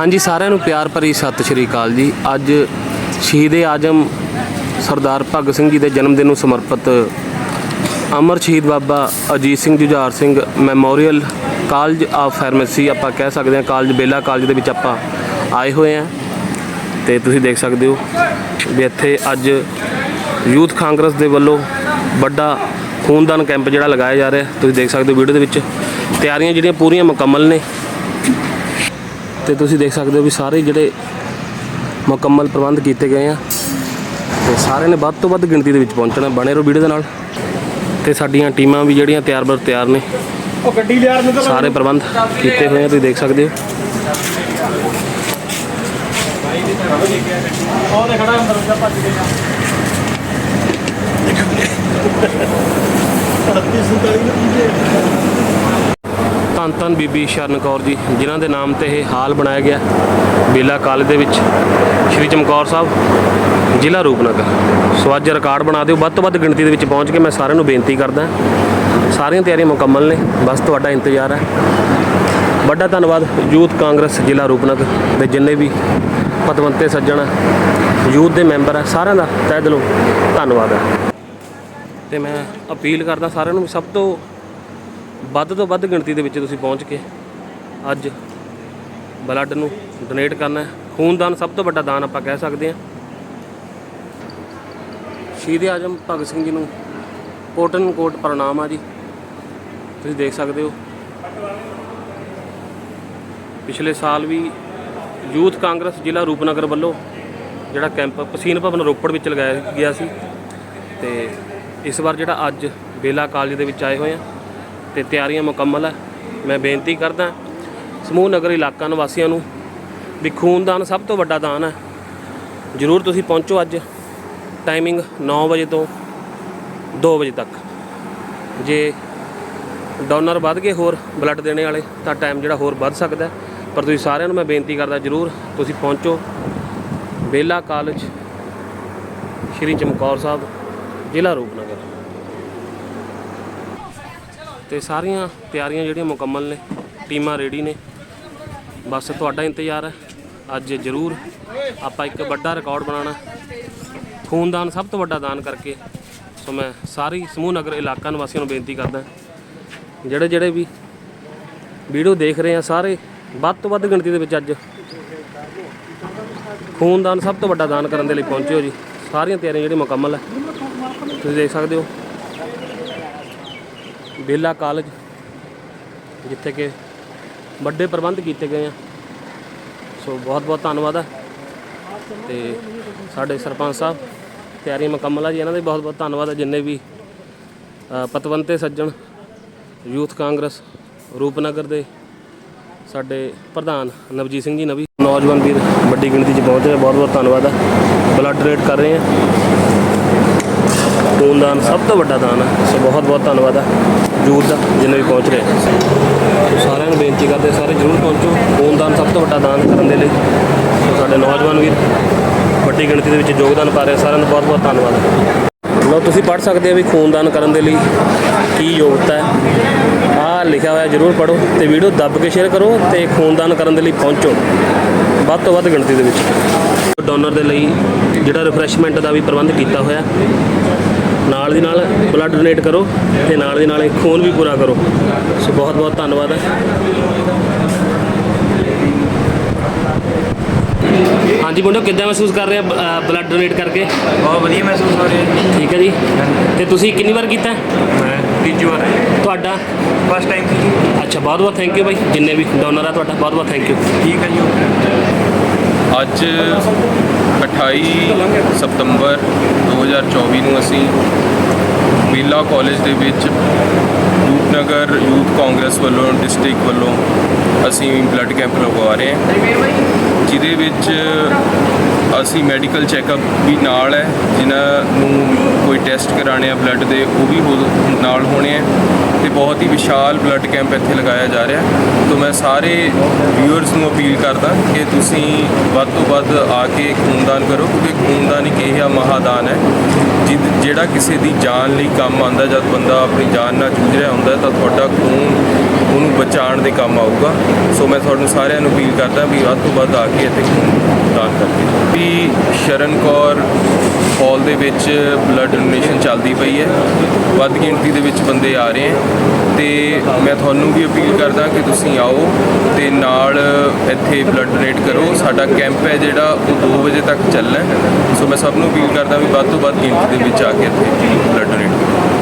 ਹਾਂਜੀ, ਸਾਰਿਆਂ ਨੂੰ ਪਿਆਰ ਭਰੀ ਸਤਿ ਸ਼੍ਰੀ ਅਕਾਲ ਜੀ। ਅੱਜ ਸ਼ਹੀਦ ਆਜਮ ਸਰਦਾਰ ਭਗਤ ਸਿੰਘ ਜੀ ਦੇ ਜਨਮ ਦਿਨ ਨੂੰ ਸਮਰਪਿਤ ਅਮਰ ਸ਼ਹੀਦ Baba Ajit Singh Jujhar Singh memorial college of pharmacy, ਆਪਾਂ ਕਹਿ ਸਕਦੇ ਹਾਂ ਕਾਲਜ, ਬੇਲਾ ਕਾਲਜ ਦੇ ਵਿੱਚ ਆਪਾਂ ਆਏ ਹੋਏ ਹਾਂ। ਤੇ ਤੁਸੀਂ ਦੇਖ ਸਕਦੇ ਹੋ ਵੀ ਇੱਥੇ ਅੱਜ ਯੂਥ ਕਾਂਗਰਸ ਦੇ ਵੱਲੋਂ ਵੱਡਾ ਖੂਨਦਾਨ ਕੈਂਪ ਜਿਹੜਾ ਲਗਾਇਆ ਜਾ ਰਿਹਾ। ਤੁਸੀਂ ਦੇਖ ਸਕਦੇ ਹੋ ਵੀਡੀਓ ਦੇ ਵਿੱਚ ਤਿਆਰੀਆਂ ਜਿਹੜੀਆਂ ਪੂਰੀਆਂ ਮੁਕੰਮਲ ਨੇ। ਤੇ ਤੁਸੀਂ ਦੇਖ ਸਕਦੇ ਹੋ ਵੀ ਸਾਰੇ ਜਿਹੜੇ ਮੁਕੰਮਲ ਪ੍ਰਬੰਧ ਕੀਤੇ ਗਏ ਆ ਤੇ ਸਾਰਿਆਂ ਨੇ ਵੱਧ ਤੋਂ ਵੱਧ ਗਿਣਤੀ ਦੇ ਵਿੱਚ ਪਹੁੰਚਣਾ ਬਣੇ ਰਹੋ ਵੀਡੀਓ ਦੇ ਨਾਲ। ਤੇ ਸਾਡੀਆਂ ਟੀਮਾਂ ਵੀ ਜਿਹੜੀਆਂ ਤਿਆਰ ਬਰ ਤਿਆਰ ਨੇ ਉਹ ਗੱਡੀ ਲਿਆ ਨੂੰ ਤਾਂ ਸਾਰੇ ਪ੍ਰਬੰਧ ਕੀਤੇ ਹੋਏ ਆ ਤੁਸੀਂ ਦੇਖ ਸਕਦੇ ਹੋ। ਉਹ ਤੇ ਖੜਾ ਅੰਦਰ ਉਹਦਾ ਭੱਜ ਗਿਆ। 38 47 ਨੂੰ ਧੰਨ ਧੰਨ ਬੀਬੀ ਸ਼ਰਨ ਕੌਰ ਜੀ, ਜਿਨ੍ਹਾਂ ਦੇ ਨਾਮ ਤੇ ਇਹ ਹਾਲ ਬਣਾਇਆ ਗਿਆ, ਬੇਲਾ ਕਾਲਜ ਦੇ ਵਿੱਚ, ਸ਼੍ਰੀ ਚਮਕੌਰ ਸਾਹਿਬ, ਜ਼ਿਲ੍ਹਾ ਰੂਪਨਗਰ। ਸੋ ਅੱਜ ਰਿਕਾਰਡ ਬਣਾ ਦਿਓ, ਵੱਧ ਤੋਂ ਵੱਧ ਗਿਣਤੀ ਦੇ ਵਿੱਚ ਪਹੁੰਚ ਕੇ ਮੈਂ ਸਾਰਿਆਂ ਨੂੰ ਬੇਨਤੀ ਕਰਦਾ, ਸਾਰੀਆਂ ਤਿਆਰੀਆਂ ਮੁਕੰਮਲ ਨੇ, ਬਸ ਤੁਹਾਡਾ ਇੰਤਜ਼ਾਰ ਹੈ। ਵੱਡਾ ਧੰਨਵਾਦ, ਯੂਥ ਕਾਂਗਰਸ, ਜ਼ਿਲ੍ਹਾ ਰੂਪਨਗਰ ਦੇ ਜਿੰਨੇ ਵੀ ਪਤਵੰਤੇ ਸੱਜਣ, ਯੂਥ ਦੇ ਮੈਂਬਰ ਹੈ ਸਾਰਿਆਂ ਦਾ ਤਹਿ ਦਿਲੋਂ ਧੰਨਵਾਦ ਹੈ। ਤੇ ਮੈਂ ਅਪੀਲ ਕਰਦਾ ਸਾਰਿਆਂ ਨੂੰ ਵੀ ਸਭ ਤੋਂ ਵੱਧ ਤੋਂ ਵੱਧ ਗਿਣਤੀ ਦੇ ਵਿੱਚ ਤੁਸੀਂ ਪਹੁੰਚ ਕੇ ਅੱਜ ਬਲੱਡ ਨੂੰ ਡੋਨੇਟ ਕਰਨਾ ਹੈ। ਖੂਨਦਾਨ ਸਭ ਤੋਂ ਵੱਡਾ ਦਾਨ ਆਪਾਂ ਕਹਿ ਸਕਦੇ ਹਾਂ। ਸ਼ਹੀਦ ਆਜਮ ਭਗਤ ਸਿੰਘ ਜੀ ਨੂੰ ਕੋਟਨ ਕੋਟ ਪ੍ਰਣਾਮ ਆ ਜੀ। ਤੁਸੀਂ ਦੇਖ ਸਕਦੇ ਹੋ। ਪਿਛਲੇ ਸਾਲ ਵੀ ਯੂਥ ਕਾਂਗਰਸ ਜ਼ਿਲ੍ਹਾ ਰੂਪਨਗਰ ਵੱਲੋਂ ਜਿਹੜਾ ਕੈਂਪ ਪਸੀਨ ਭਵਨ ਰੋਪੜ ਵਿੱਚ ਲਗਾਇਆ ਗਿਆ ਸੀ। ਤੇ ਇਸ ਵਾਰ ਜਿਹੜਾ ਅੱਜ ਬੇਲਾ ਕਾਲਜ ਦੇ ਵਿੱਚ ਆਏ ਹੋਏ ਆ ਤੇ ਤਿਆਰੀਆਂ ਮੁਕੰਮਲ ਹੈ ਮੈਂ ਬੇਨਤੀ ਕਰਦਾ ਸਮੂਹ ਨਗਰ ਇਲਾਕਾ ਨਿਵਾਸੀਆਂ ਨੂੰ ਵੀ ਖੂਨਦਾਨ ਸਭ ਤੋਂ ਵੱਡਾ ਦਾਨ ਹੈ ਜ਼ਰੂਰ ਤੁਸੀਂ ਪਹੁੰਚੋ ਅੱਜ। ਟਾਈਮਿੰਗ 9 ਵਜੇ ਤੋਂ 2 ਵਜੇ ਤੱਕ। ਜੇ ਡੋਨਰ ਵੱਧ ਗਏ ਹੋਰ ਬਲੱਡ ਦੇਣੇ ਵਾਲੇ, ਤਾਂ ਟਾਈਮ ਜਿਹੜਾ ਹੋਰ ਵੱਧ ਸਕਦਾ ਪਰ ਤੁਸੀਂ ਸਾਰਿਆਂ ਨੂੰ ਮੈਂ ਬੇਨਤੀ ਕਰਦਾ ਜ਼ਰੂਰ ਤੁਸੀਂ ਪਹੁੰਚੋ। ਬੇਲਾ ਕਾਲਜ, ਸ਼੍ਰੀ ਚਮਕੌਰ ਸਾਹਿਬ, ਜ਼ਿਲ੍ਹਾ ਰੂਪਨਗਰ। ਤੇ ਸਾਰੀਆਂ ਤਿਆਰੀਆਂ ਜਿਹੜੀਆਂ ਮੁਕੰਮਲ ਨੇ, ਟੀਮਾਂ ਰੈਡੀ ਨੇ। ਬਸ ਤੁਹਾਡਾ ਇੰਤਜ਼ਾਰ ਹੈ, ਅੱਜ ਜ਼ਰੂਰ ਆਪਾਂ ਇੱਕ ਵੱਡਾ ਰਿਕਾਰਡ ਬਣਾਉਣਾ। ਖੂਨਦਾਨ ਸਭ ਤੋਂ ਵੱਡਾ ਦਾਨ ਕਰਕੇ, ਸੋ ਮੈਂ ਸਾਰੀ ਸਮੂਹ ਨਗਰ ਇਲਾਕਾ ਨਿਵਾਸੀਆਂ ਨੂੰ ਬੇਨਤੀ ਕਰਦਾ, ਜਿਹੜੇ ਜਿਹੜੇ ਵੀ ਵੀਡੀਓ ਦੇਖ ਰਹੇ ਆ, ਸਾਰੇ ਵੱਧ ਤੋਂ ਵੱਧ ਗਿਣਤੀ ਦੇ ਵਿੱਚ ਅੱਜ ਖੂਨਦਾਨ ਸਭ ਤੋਂ ਵੱਡਾ ਦਾਨ ਕਰਨ ਦੇ ਲਈ ਪਹੁੰਚਿਓ ਜੀ। ਸਾਰੀਆਂ ਤਿਆਰੀਆਂ ਜਿਹੜੀਆਂ ਮੁਕੰਮਲ ਹੈ, ਤੁਸੀਂ ਦੇਖ ਸਕਦੇ ਹੋ। ਬੇਲਾ ਕਾਲਜ, ਜਿੱਥੇ ਕਿ ਵੱਡੇ ਪ੍ਰਬੰਧ ਕੀਤੇ ਗਏ ਆ। ਸੋ ਬਹੁਤ ਬਹੁਤ ਧੰਨਵਾਦ ਹੈ ਤੇ ਸਾਡੇ ਸਰਪੰਚ ਸਾਹਿਬ, ਤਿਆਰੀ ਮੁਕੰਮਲ ਆ ਜੀ। ਇਹਨਾਂ ਦਾ ਵੀ ਬਹੁਤ ਬਹੁਤ ਧੰਨਵਾਦ ਹੈ ਜਿੰਨੇ ਵੀ ਪਤਵੰਤੇ ਸੱਜਣ, ਯੂਥ ਕਾਂਗਰਸ, ਰੂਪਨਗਰ ਦੇ ਸਾਡੇ ਪ੍ਰਧਾਨ ਨਵਜੀਤ ਸਿੰਘ ਜੀ, ਨਵੀ ਨੌਜਵਾਨ ਵੀਰ ਵੱਡੀ ਗਿਣਤੀ 'ਚ ਪਹੁੰਚ ਰਹੇ ਬਹੁਤ ਬਹੁਤ ਧੰਨਵਾਦ ਹੈ ਬਲੱਡ ਡੋਨੇਟ ਕਰ ਰਹੇ ਆ। ਖੂਨਦਾਨ ਸਭ ਤੋਂ ਵੱਡਾ ਦਾਨ ਹੈ ਸੋ ਬਹੁਤ ਬਹੁਤ ਧੰਨਵਾਦ ਹੈ ਯੂਥ ਦਾ, ਜਿੰਨੇ ਵੀ ਪਹੁੰਚ ਰਹੇ ਸੋ ਸਾਰਿਆਂ ਨੂੰ ਬੇਨਤੀ ਕਰਦੇ ਸਾਰੇ ਜਰੂਰ ਪਹੁੰਚੋ। ਖੂਨਦਾਨ ਸਭ ਤੋਂ ਵੱਡਾ ਦਾਨ ਕਰਨ ਦੇ ਲਈ। ਸੋ ਸਾਡੇ ਨੌਜਵਾਨ ਵੀਰ, ਵੱਡੀ ਗਿਣਤੀ ਦੇ ਵਿੱਚ ਯੋਗਦਾਨ ਪਾ ਰਹੇ ਸਾਰਿਆਂ ਦਾ ਬਹੁਤ ਬਹੁਤ ਧੰਨਵਾਦ। ਲੋ ਤੁਸੀਂ ਪੜ੍ਹ ਸਕਦੇ ਹੋ ਵੀ ਖੂਨਦਾਨ ਕਰਨ ਦੇ ਲਈ ਕੀ ਯੋਗਤਾ ਹੈ। ਆਹ ਲਿਖਿਆ ਹੋਇਆ ਜਰੂਰ ਪੜੋ ਤੇ ਵੀਡੀਓ ਦੱਬ ਕੇ ਸ਼ੇਅਰ ਕਰੋ ਤੇ ਖੂਨਦਾਨ ਕਰਨ ਦੇ ਲਈ ਪਹੁੰਚੋ। ਵੱਧ ਤੋਂ ਵੱਧ ਗਿਣਤੀ ਦੇ ਵਿੱਚ। ਡੋਨਰ ਦੇ ਲਈ ਜਿਹੜਾ ਰਿਫਰੈਸ਼ਮੈਂਟ ਦਾ ਵੀ ਪ੍ਰਬੰਧ ਕੀਤਾ ਹੋਇਆ। ਨਾਲ ਦੀ ਨਾਲ ਬਲੱਡ ਡੋਨੇਟ ਕਰੋ ਤੇ ਨਾਲ ਦੀ ਨਾਲ ਖੂਨ ਵੀ ਪੂਰਾ ਕਰੋ। ਸੋ ਬਹੁਤ ਬਹੁਤ ਧੰਨਵਾਦ ਹੈ। ਹਾਂਜੀ ਮੁੰਡੋ ਕਿੱਦਾਂ ਮਹਿਸੂਸ ਕਰ ਰਹੇ ਆ ਬਲੱਡ ਡੋਨੇਟ ਕਰਕੇ? ਬਹੁਤ ਵਧੀਆ ਮਹਿਸੂਸ ਹੋ ਰਿਹਾ ਹੈ ਠੀਕ ਹੈ ਜੀ। ਤੇ ਤੁਸੀਂ ਕਿੰਨੀ ਵਾਰ ਕੀਤਾ? ਮੈਂ ਤੀਜੀ ਵਾਰ। ਤੁਹਾਡਾ? ਫਸਟ ਟਾਈਮ ਸੀ ਜੀ। ਅੱਛਾ ਬਹੁਤ ਬਹੁਤ ਥੈਂਕ ਯੂ ਬਾਈ। ਜਿੰਨੇ ਵੀ ਡੋਨਰ ਆ ਤੁਹਾਡਾ ਬਹੁਤ ਬਹੁਤ ਥੈਂਕ ਯੂ ਠੀਕ ਹੈ ਜੀ ਅੱਜ 28 ਸਤੰਬਰ 2024 ਨੂੰ ਅਸੀਂ ਬੀਲਾ ਕਾਲਜ ਦੇ ਵਿੱਚ ਰੂਪਨਗਰ ਯੂਥ ਕਾਂਗਰਸ ਵੱਲੋਂ, ਡਿਸਟ੍ਰਿਕਟ ਵੱਲੋਂ ਅਸੀਂ ਬਲੱਡ ਕੈਂਪ ਲਗਵਾ ਰਹੇ ਹਾਂ। ਜਿਹਦੇ ਵਿੱਚ ਅਸੀਂ ਮੈਡੀਕਲ ਚੈੱਕਅਪ ਵੀ ਨਾਲ ਹੈ, ਜਿਨ੍ਹਾਂ ਨੂੰ ਕੋਈ ਟੈਸਟ ਕਰਾਣੇ ਆ ਬਲੱਡ ਦੇ, ਉਹ ਵੀ ਹੋ- ਨਾਲ ਹੋਣੇ ਆ ਤੇ ਬਹੁਤ ਹੀ ਵਿਸ਼ਾਲ ਬਲੱਡ ਕੈਂਪ ਇੱਥੇ ਲਗਾਇਆ ਜਾ ਰਿਹਾ। ਤੋਂ ਮੈਂ ਸਾਰੇ ਵਿਊਅਰਸ ਨੂੰ ਅਪੀਲ ਕਰਦਾ ਕਿ ਤੁਸੀਂ ਵੱਧ ਤੋਂ ਵੱਧ ਆ ਕੇ ਖੂਨਦਾਨ ਕਰੋ, ਕਿਉਂਕਿ ਖੂਨਦਾਨ ਇੱਕ ਇਹ ਮਹਾਦਾਨ ਹੈ। ਜਿਹ- ਜਿਹੜਾ ਕਿਸੇ ਦੀ ਜਾਨ ਲਈ ਕੰਮ ਆਉਂਦਾ, ਜਦ ਬੰਦਾ ਆਪਣੀ ਜਾਨ ਨਾਲ ਜੂਝ ਰਿਹਾ ਹੁੰਦਾ, ਤਾਂ ਤੁਹਾਡਾ ਖੂਨ ਉਹਨੂੰ ਬਚਾਉਣ ਦੇ ਕੰਮ ਆਊਗਾ। ਸੋ ਮੈਂ ਤੁਹਾਨੂੰ ਸਾਰਿਆਂ ਨੂੰ ਅਪੀਲ ਕਰਦਾ ਵੀ ਵੱਧ ਤੋਂ ਵੱਧ ਆ ਕੇ ਇੱਥੇ ਦਾਨ ਕਰਕੇ ਵੀ ਸ਼ਰਨ ਕੌਰ ਹਾਲ ਦੇ ਵਿੱਚ ਬਲੱਡ ਡੋਨੇਸ਼ਨ ਚੱਲਦੀ ਪਈ ਹੈ। ਵੱਧ ਗਿਣਤੀ ਦੇ ਵਿੱਚ ਬੰਦੇ ਆ ਰਹੇ ਹੈ। ਤੇ ਮੈਂ ਤੁਹਾਨੂੰ ਵੀ ਅਪੀਲ ਕਰਦਾ ਕਿ ਤੁਸੀਂ ਆਓ ਤੇ ਨਾਲ ਇੱਥੇ ਬਲੱਡ ਡੋਨੇਟ ਕਰੋ। ਸਾਡਾ ਕੈਂਪ ਹੈ ਜਿਹੜਾ ਉਹ 2 ਵਜੇ ਤੱਕ ਚੱਲਣਾ ਸੋ ਮੈਂ ਸਭ ਨੂੰ ਅਪੀਲ ਕਰਦਾ ਵੀ ਵੱਧ ਤੋਂ ਵੱਧ ਗਿਣਤੀ ਦੇ ਵਿੱਚ ਆ ਕੇ ਇੱਥੇ ਬਲੱਡ ਡੋਨੇਟ ਕਰੋ।